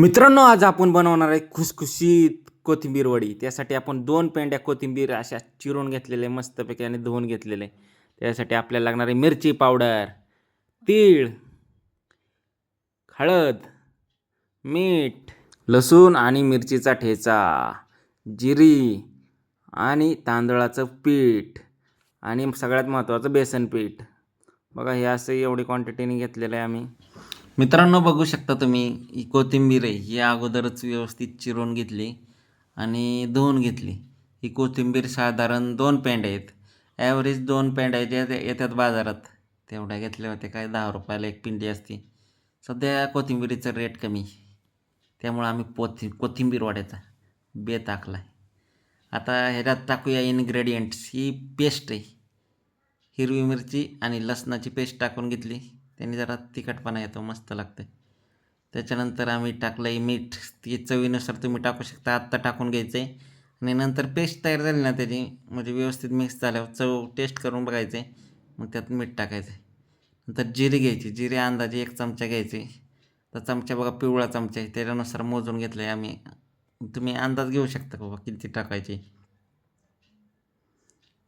मित्रांनो आज आपण बनवणार आहे खुसखुशीत कोथिंबीर वडी. त्यासाठी आपण दोन पेंड्या कोथिंबीर अशा चिरून घेतलेले मस्तपैकी आणि धुवून घेतलेले. त्यासाठी आपल्याला लागणारे मिरची पावडर तीळ हळद मीठ लसूण आणि मिरचीचा ठेचा जिरी आणि तांदळाचं पीठ आणि सगळ्यात महत्त्वाचं बेसन पीठ. बघा हे असं एवढी क्वांटिटीने घेतलेलं आहे आम्ही. मित्रांनो बघू शकता तुम्ही ही कोथिंबीर आहे. ही अगोदरच व्यवस्थित चिरून घेतली आणि धुवून घेतली. ही कोथिंबीर साधारण दोन पेंड्या आहेत. ॲव्हरेज दोन पेंड्या ज्या येतात बाजारात. तेवढ्या घेतल्या होत्या काय दहा रुपयाला एक पिंडी असते. सध्या कोथिंबीरीचा रेट कमी. त्यामुळं आम्ही पोथि कोथिंबीर वाड्याचा बे टाकला आहे आता ह्याच्यात टाकूया इन्ग्रेडियंट्स ही पेस्ट आहे. हिरवी मिरची आणि लसणाची पेस्ट टाकून घेतली. त्याने जरा तिखटपणा येतो मस्त लागते त्याच्यानंतर आम्ही टाकलं आहे मीठ. ती चवीनुसार तुम्ही टाकू शकता. आत्ता टाकून घ्यायचं आहे आणि नंतर पेस्ट तयार झाली ना त्याची म्हणजे व्यवस्थित मिक्स झाल्यावर चव टेस्ट करून बघायचं आहे मग त्यात मीठ टाकायचं आहे नंतर जिरे घ्यायची. जिरे अंदाजे एक चमचा घ्यायची. तर चमचा बघा पिवळा चमचा आहे. त्याच्यानुसार मोजून घेतलं आहे आम्ही. तुम्ही अंदाज घेऊ शकता बाबा किती टाकायची?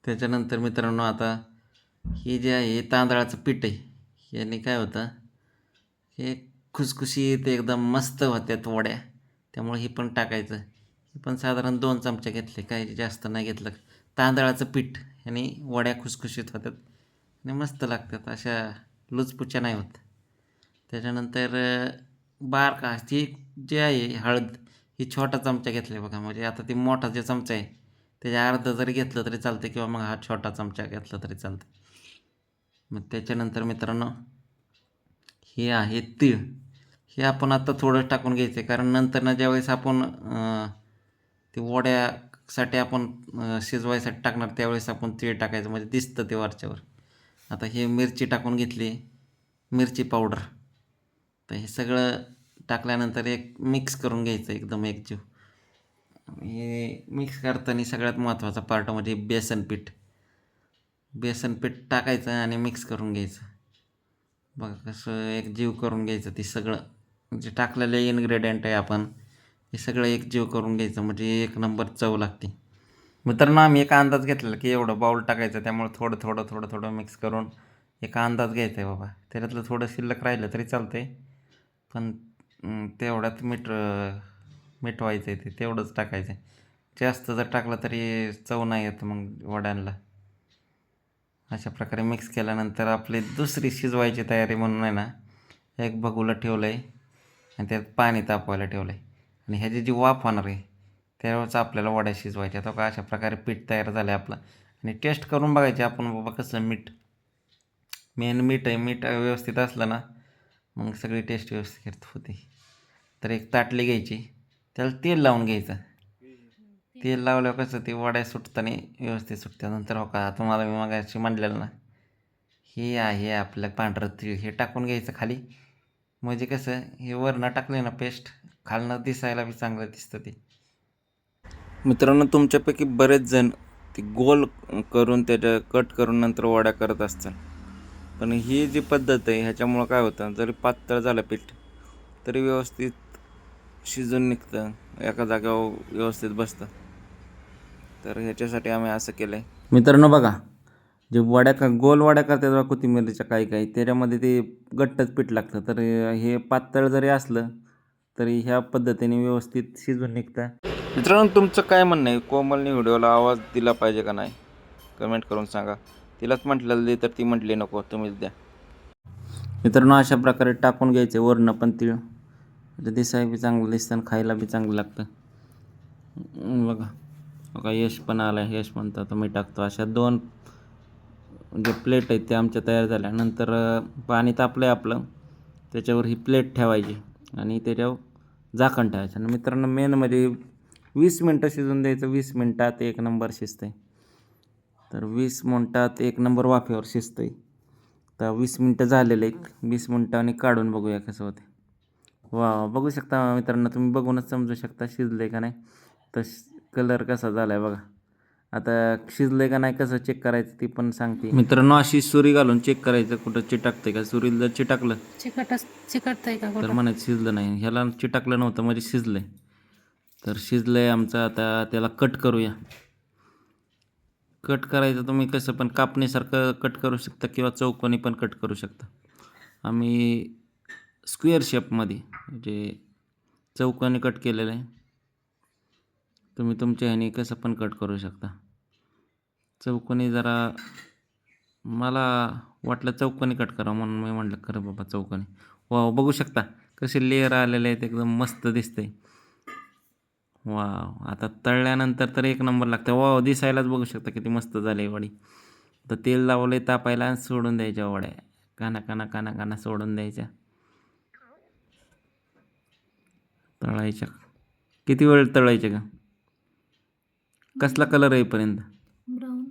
त्याच्यानंतर मित्रांनो आता हे जे आहे तांदळाचं पीठ आहे. याने काय होतं हे खुसखुशीत एकदम मस्त होत्या वड्या त्यामुळे हे पण टाकायचं. हे पण साधारण दोन चमचे घेतले. काही जास्त नाही घेतलं. तांदळाचं पीठ आणि वड्या खुसखुशीत होतात आणि मस्त लागतात. अशा लुचपुच्या नाही होत. त्याच्यानंतर बारका ती जे आहे हळद ही छोटा चमचा घेतला बघा. म्हणजे आता ती मोठा जे चमचा आहे त्याच्या अर्धा जरी घेतलं तरी चालतं किंवा मग हा छोटा चमचा घेतला तरी चालतं मग त्याच्यानंतर मित्रांनो हे आहे तीळ. हे आपण आता थोडं टाकून घ्यायचं आहे कारण नंतर ना ज्यावेळेस आपण ते वड्यासाठी आपण शिजवायसाठी टाकणार त्यावेळेस आपण तीळ टाकायचं म्हणजे दिसतं ते वरच्यावर. आता हे मिरची टाकून घेतली मिरची पावडर. तर हे सगळं टाकल्यानंतर एक मिक्स करून घ्यायचं एकदम एकजीव हे मिक्स करताना सगळ्यात महत्त्वाचा पार्ट म्हणजे बेसन पीठ. बेसन पीठ टाकायचं आणि मिक्स करून घ्यायचं. बघा कसं एक जीव करून घ्यायचं ते सगळं. जे टाकलेले इन्ग्रेडियंट आहे आपण हे सगळं एक जीव करून घ्यायचं. म्हणजे एक नंबर चव लागते. मित्रांनो आम्ही एक अंदाज घेतलेला की एवढं बाऊल टाकायचं त्यामुळे थोडं थोडं थोडं थोडं मिक्स करून एक अंदाज घ्यायचा आहे बाबा. त्याच्यातलं थोडं शिल्लक राहिलं तरी चालतं आहे पण तेवढ्यात मीठ मिठवायचं आहे ते तेवढंच टाकायचं आहे जास्त जर टाकलं तरी चव नाही येत मग वड्यांना अशा प्रकारे मिक्स केल्यानंतर आपली दुसरी शिजवायची तयारी म्हणून आहे ना एक बघूला ठेवलं आहे आणि त्यात पाणी तापवायला ठेवलं आहे आणि ह्याची जी वाफ होणार आहे त्यावेळेस आपल्याला वड्या शिजवायच्या तो का अशा प्रकारे पीठ तयार झालं आहे आपलं. आणि टेस्ट करून बघायचे आपण बाबा कसं मीठ मेन मीठ आहे मीठ व्यवस्थित असलं ना मग सगळी टेस्ट व्यवस्थित होते. तर एक ताटली घ्यायची त्याला तेल लावून घ्यायचं. तेल लावल्यावर कसं ते वड्या सुटताना व्यवस्थित सुटतात नंतर हो का तुम्हाला मी मगाशी म्हणलेलं ना हे आहे आपलं पांढरं तीळ. हे टाकून घ्यायचं खाली. म्हणजे कसं हे वरनं टाकले ना पेस्ट खालनं दिसायला बी चांगलं दिसतं ते. मित्रांनो तुमच्यापैकी बरेच जण ते गोल करून त्याच्या कट करून नंतर वड्या करत असतात. पण ही जी पद्धत आहे ह्याच्यामुळं काय होतं जरी पातळ झालं पीठ तरी व्यवस्थित शिजून निघतं. एका जागेवर व्यवस्थित बसतं. तर ह्याच्यासाठी आम्ही असं केलं आहे मित्रांनो बघा जे वड्या का गोल वड्या करतात बघा कोथिंबीरच्या काही काही त्याच्यामध्ये ते गट्टच पीठ लागतं. तर हे पातळ जरी असलं तरी ह्या पद्धतीने व्यवस्थित शिजून निघतं. मित्रांनो तुमचं काय म्हणणं आहे? कोमलने व्हिडिओला आवाज दिला पाहिजे का नाही? कमेंट करून सांगा. तिलाच म्हटलेलं दे तर ती म्हटली नको. तुम्हीच द्या. मित्रांनो अशा प्रकारे टाकून घ्यायचे वरनं पण तीळ. दिसाय बी चांगलं दिसतं आणि खायला बी चांगलं लागतं. बघा. बघा यश पण आला यश म्हणतो तर मी टाकतो. अशा दोन जे प्लेट आहेत ते आमच्या तयार झाल्या नंतर पाणी तापलं आहे आपलं. त्याच्यावर ही प्लेट ठेवायची आणि त्याच्यावर झाकण ठेवायचं. आणि मित्रांनो मेन म्हणजे वीस मिनटं शिजून द्यायचं. वीस मिनटात एक नंबर शिजतं आहे तर वीस मिनटात एक नंबर वाफेवर शिजतं आहे तर वीस मिनटं झालेले आहेत. वीस मिनटांनी काढून बघूया कसं होते वा बघू शकता मित्रांनो तुम्ही बघूनच समजू शकता शिजले का नाही. तर कलर कसा झाला आहे बघा. आता शिजलंय का नाही कसं चेक करायचं ती पण सांगते. मित्रांनो अशी सुरी घालून चेक करायचं कुठं चिटाकतंय का? सुरीला जर चिटाकलं चिकट चिकटतंय का तर कुठं म्हणायचं शिजलं नाही. ह्याला चिटाकलं नव्हतं म्हणजे शिजलंय. तर शिजलंय आमचं आता त्याला कट करूया. कट करायचं तुम्ही कसं पण कापणीसारखं कट करू शकता किंवा चौकोनी पण कट करू शकता. आम्ही स्क्वेअर शेपमध्ये म्हणजे चौकोनी कट केलेलं आहे तुम्ही तुमच्या ह्याने कसं पण कट करू शकता. चौकोनी जरा मला वाटलं चौकोनी कट करा म्हणून मी म्हटलं खरं बाबा चौकोनी. वा बघू शकता कसे लेअर आलेले आहेत एकदम मस्त दिसतंय. वाव आता तळल्यानंतर तर एक नंबर लागतं वाव दिसायलाच बघू शकता किती मस्त झाले वडी. तर तेल लावले तापायला आणि सोडून द्यायच्या वड्या. काना काना काना काना सोडून द्यायच्या. तळायच्या. किती वेळ तळायच्या का? कसला कलर येईपर्यंत ब्राऊन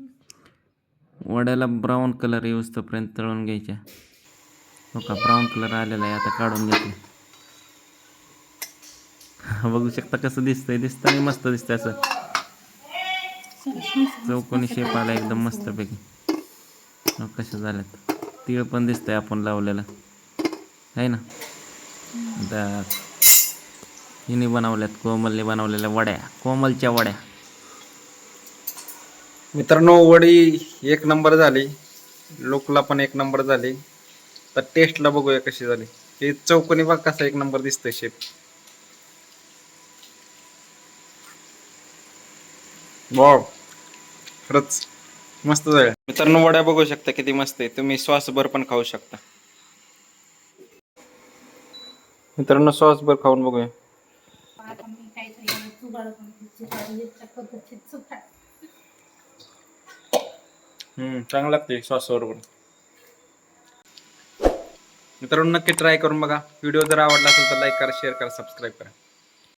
वड्याला ब्राऊन कलर येऊस्तोपर्यंत तळून घ्यायच्या. हो का? ब्राऊन कलर आलेला आहे आता काढून घेतलं बघू शकता कसं दिसतंय. दिसतं आणि मस्त दिसतंय असं. चौकोनी शेप आला एकदम मस्तपैकी. हो कशा झाल्यात? तीळ पण दिसतंय आपण लावलेलं. आहे ना? आता हिने बनवल्यात कोमलने बनवलेल्या वड्या. कोमलच्या वड्या. मित्रांनो वडी एक नंबर झाली. लोकला पण एक नंबर झाली. तर टेस्टला बघूया कशी झाली. हे चौकोनी बघ कसा एक नंबर दिसतोय शेप वाव खरंच मस्त झाल्या मित्रांनो वड्या बघू शकता किती मस्त आहे. तुम्ही श्वासभर पण खाऊ शकता. मित्रांनो सॉसभर खाऊन बघूया. हम्म चांगलं लागते सॉस बरोबर मित्रांनो नक्की ट्राय करून बघा. व्हिडिओ जर आवडला असेल तर लाईक करा शेअर करा सबस्क्राईब करा.